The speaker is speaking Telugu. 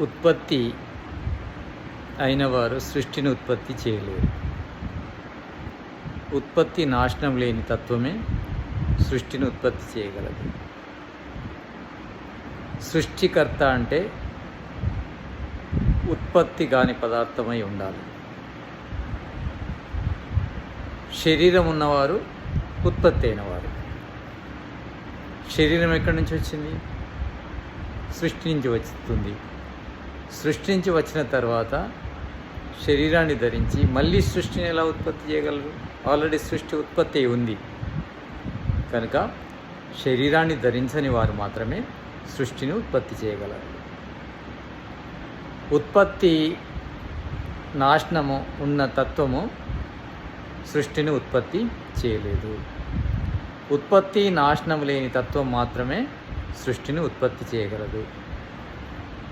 ఉత్పత్తి అయిన వారు సృష్టిని ఉత్పత్తి చేయలేరు. ఉత్పత్తి నాశనం లేని తత్వమే సృష్టిని ఉత్పత్తి చేయగలదు. సృష్టికర్త అంటే ఉత్పత్తి కాని పదార్థమై ఉండాలి. శరీరం ఉన్నవారు ఉత్పత్తి అయినవారు. శరీరం ఎక్కడి నుంచి వచ్చింది? సృష్టి నుంచి వస్తుంది. సృష్టించి వచ్చిన తర్వాత శరీరాన్ని ధరించి మళ్ళీ సృష్టిని ఎలా ఉత్పత్తి చేయగలరు? ఆల్రెడీ సృష్టి ఉత్పత్తి ఉంది. కనుక శరీరాన్ని ధరించని వారు మాత్రమే సృష్టిని ఉత్పత్తి చేయగలరు. ఉత్పత్తి నాశనము ఉన్న తత్వము సృష్టిని ఉత్పత్తి చేయలేదు. ఉత్పత్తి నాశనం లేని తత్వం మాత్రమే సృష్టిని ఉత్పత్తి చేయగలదు.